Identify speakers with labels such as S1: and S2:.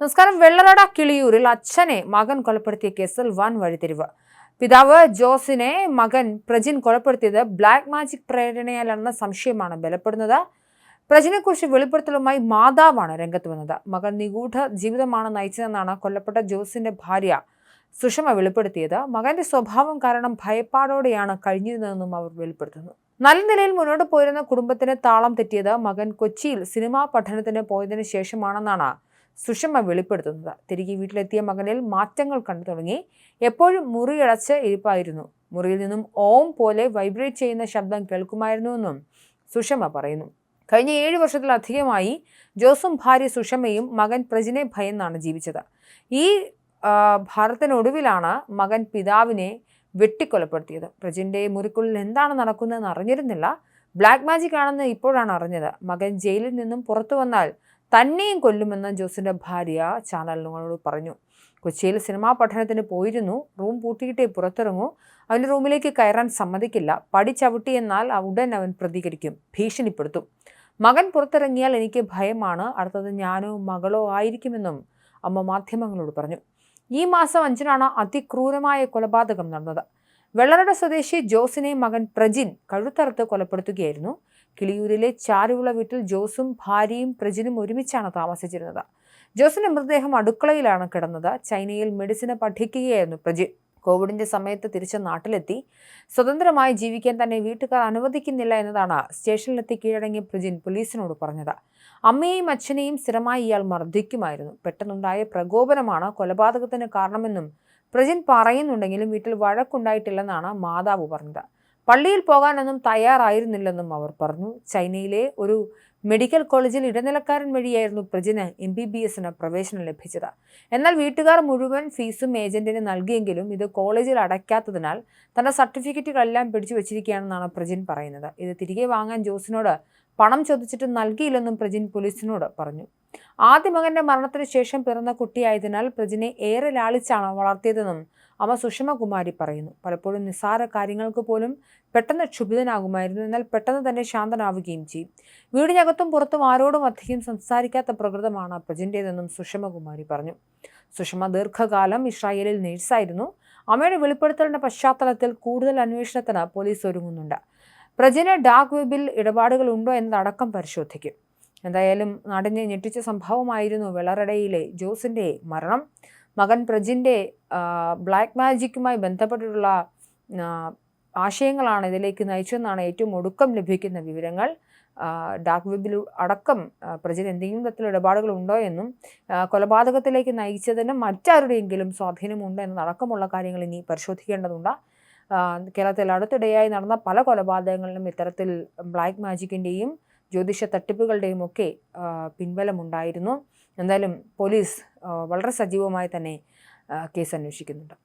S1: നമസ്കാരം. വെള്ളറട കിളിയൂരിൽ അച്ഛനെ മകൻ കൊലപ്പെടുത്തിയ കേസിൽ വൻ വഴിത്തിരിവ്. പിതാവ് ജോസിനെ മകൻ പ്രജിൻ കൊലപ്പെടുത്തിയത് ബ്ലാക്ക് മാജിക് പ്രേരണയാലെന്ന സംശയമാണ് ബലപ്പെടുന്നത്. പ്രജിനെക്കുറിച്ച് വെളിപ്പെടുത്തലുമായി മാതാവാണ് രംഗത്ത് വന്നത്. മകൻ നിഗൂഢ ജീവിതമാണ് നയിച്ചതെന്നാണ് കൊല്ലപ്പെട്ട ജോസിന്റെ ഭാര്യ സുഷമ വെളിപ്പെടുത്തിയത്. മകന്റെ സ്വഭാവം കാരണം ഭയപ്പാടോടെയാണ് കഴിഞ്ഞിരുന്നതെന്നും അവർ വെളിപ്പെടുത്തുന്നു. നല്ല നിലയിൽ മുന്നോട്ട് പോയിരുന്ന കുടുംബത്തിന് താളം തെറ്റിയത് മകൻ കൊച്ചിയിൽ സിനിമാ പഠനത്തിന് പോയതിനു ശേഷമാണെന്നാണ് സുഷമ വെളിപ്പെടുത്തുന്നത്. തിരികെ വീട്ടിലെത്തിയ മകനിൽ മാറ്റങ്ങൾ കണ്ടു തുടങ്ങി. എപ്പോഴും മുറിയടച്ച് ഇരിപ്പായിരുന്നു. മുറിയിൽ നിന്നും ഓം പോലെ വൈബ്രേറ്റ് ചെയ്യുന്ന ശബ്ദം കേൾക്കുമായിരുന്നുവെന്നും സുഷമ പറയുന്നു. കഴിഞ്ഞ ഏഴ് വർഷത്തിലധികമായി ജോസും ഭാര്യ സുഷമയും മകൻ പ്രജിനെ ഭയന്നാണ് ജീവിച്ചത്. ഈ ഭാരത്തിനൊടുവിലാണ് മകൻ പിതാവിനെ വെട്ടിക്കൊലപ്പെടുത്തിയത്. പ്രജിന്റെ മുറിക്കുള്ളിൽ എന്താണ് നടക്കുന്നതെന്ന് അറിഞ്ഞിരുന്നില്ല. ബ്ലാക്ക് മാജിക് ആണെന്ന് ഇപ്പോഴാണ് അറിഞ്ഞത്. മകൻ ജയിലിൽ നിന്നും പുറത്തു വന്നാൽ തന്നെയും കൊല്ലുമെന്ന് ജോസിന്റെ ഭാര്യ ചാനലിനോട് പറഞ്ഞു. കൊച്ചിയിൽ സിനിമാ പഠനത്തിന് പോയിരുന്നു. റൂം പൂട്ടിയിട്ടേ പുറത്തിറങ്ങൂ. അവന്റെ റൂമിലേക്ക് കയറാൻ സമ്മതിക്കില്ല. പടി ചവിട്ടി എന്നാൽ ഉടൻ അവൻ പ്രതികരിക്കും. ഭീഷണിപ്പെടുത്തും. മകൻ പുറത്തിറങ്ങിയാൽ എനിക്ക് ഭയമാണ്. അടുത്തത് ഞാനോ മകളോ ആയിരിക്കുമെന്നും അമ്മ മാധ്യമങ്ങളോട് പറഞ്ഞു. ഈ മാസം അഞ്ചിനാണ് അതിക്രൂരമായ കൊലപാതകം നടന്നത്. വെള്ളറട സ്വദേശി ജോസിനെ മകൻ പ്രജിൻ കഴുത്തറുത്ത് കൊലപ്പെടുത്തുകയായിരുന്നു. കിളിയൂരിലെ ചാരുവിള വീട്ടിൽ ജോസും ഭാര്യയും പ്രജിനും ഒരുമിച്ചാണ് താമസിച്ചിരുന്നത്. ജോസിന്റെ മൃതദേഹം അടുക്കളയിലാണ് കിടന്നത്. ചൈനയിൽ മെഡിസിന് പഠിക്കുകയായിരുന്നു പ്രജിൻ കോവിഡിന്റെ സമയത്ത് തിരിച്ച് നാട്ടിലെത്തി. സ്വതന്ത്രമായി ജീവിക്കാൻ തന്നെ വീട്ടുകാർ അനുവദിക്കുന്നില്ല എന്നതാണ് സ്റ്റേഷനിലെത്തി കീഴടങ്ങിയ പ്രജിൻ പോലീസിനോട് പറഞ്ഞത്. അമ്മയെയും അച്ഛനെയും സ്ഥിരമായി ഇയാൾ മർദ്ദിക്കുമായിരുന്നു. പെട്ടെന്നുണ്ടായ പ്രകോപനമാണ് കൊലപാതകത്തിന് കാരണമെന്നും പ്രജിൻ പറയുന്നുണ്ടെങ്കിലും വീട്ടിൽ വഴക്കുണ്ടായിട്ടില്ലെന്നാണ് മാതാവ് പറഞ്ഞത്. പള്ളിയിൽ പോകാനൊന്നും തയ്യാറായിരുന്നില്ലെന്നും അവർ പറഞ്ഞു. ചൈനയിലെ ഒരു മെഡിക്കൽ കോളേജിൽ ഇടനിലക്കാരൻ വഴിയായിരുന്നു പ്രജിന് എം ബി ബി എസിന് പ്രവേശനം ലഭിച്ചത്. എന്നാൽ വീട്ടുകാർ മുഴുവൻ ഫീസും ഏജന്റിന് നൽകിയെങ്കിലും ഇത് കോളേജിൽ അടയ്ക്കാത്തതിനാൽ തന്റെ സർട്ടിഫിക്കറ്റുകളെല്ലാം പിടിച്ചു വെച്ചിരിക്കുകയാണെന്നാണ് പ്രജിൻ പറയുന്നത്. ഇത് തിരികെ വാങ്ങാൻ ജോസിനോട് പണം ചോദിച്ചിട്ടും നൽകിയില്ലെന്നും പ്രജിൻ പോലീസിനോട് പറഞ്ഞു. ആദ്യ മകന്റെ മരണത്തിന് ശേഷം പിറന്ന കുട്ടിയായതിനാൽ പ്രജിനെ ഏറെ ലാളിച്ചാണ് വളർത്തിയതെന്നും അമ്മ സുഷമകുമാരി പറയുന്നു. പലപ്പോഴും നിസ്സാര കാര്യങ്ങൾക്ക് പോലും പെട്ടെന്ന് ക്ഷുഭിതനാകുമായിരുന്നു. എന്നാൽ പെട്ടെന്ന് തന്നെ ശാന്തനാവുകയും ചെയ്യും. വീടിനകത്തും പുറത്തും ആരോടും അധികം സംസാരിക്കാത്ത പ്രകൃതമാണ് പ്രജിന്റേതെന്നും സുഷമകുമാരി പറഞ്ഞു. സുഷമ ദീർഘകാലം ഇസ്രായേലിൽ നേഴ്സായിരുന്നു. അമ്മയുടെ വെളിപ്പെടുത്തലിന്റെ പശ്ചാത്തലത്തിൽ കൂടുതൽ അന്വേഷണത്തിന് പോലീസ് ഒരുങ്ങുന്നുണ്ട്. പ്രജിന് ഡാർക്ക് വെബിൽ ഇടപാടുകൾ ഉണ്ടോ എന്നതടക്കം പരിശോധിക്കും. എന്തായാലും നാടിനെ ഞെട്ടിച്ച സംഭവമായിരുന്നു വെള്ളറടയിലെ ജോസിന്റെ മരണം. മകൻ പ്രജിന്റെ ബ്ലാക്ക് മാജിക്കുമായി ബന്ധപ്പെട്ടിട്ടുള്ള ആശയങ്ങളാണ് ഇതിലേക്ക് നയിച്ചതെന്നാണ് ഏറ്റവും ഒടുക്കം ലഭിക്കുന്ന വിവരങ്ങൾ. ഡാർക്ക് വെബിൽ അടക്കം പ്രജിൻ എന്തെങ്കിലും തരത്തിലുള്ള ഇടപാടുകൾ ഉണ്ടോ എന്നും കൊലപാതകത്തിലേക്ക് നയിച്ചതിന് മറ്റാരുടെയെങ്കിലും സ്വാധീനമുണ്ടോ എന്നതടക്കമുള്ള കാര്യങ്ങൾ ഇനി പരിശോധിക്കേണ്ടതുണ്ട്. കേരളത്തിൽ അടുത്തിടെയായി നടന്ന പല കൊലപാതകങ്ങളിലും ഇത്തരത്തിൽ ബ്ലാക്ക് മാജിക്കിന്റെയും ജ്യോതിഷ തട്ടിപ്പുകളുടെയും ഒക്കെ പിൻബലമുണ്ടായിരുന്നു. എന്തായാലും പോലീസ് വളരെ സജീവമായി തന്നെ കേസ് അന്വേഷിക്കുന്നുണ്ട്.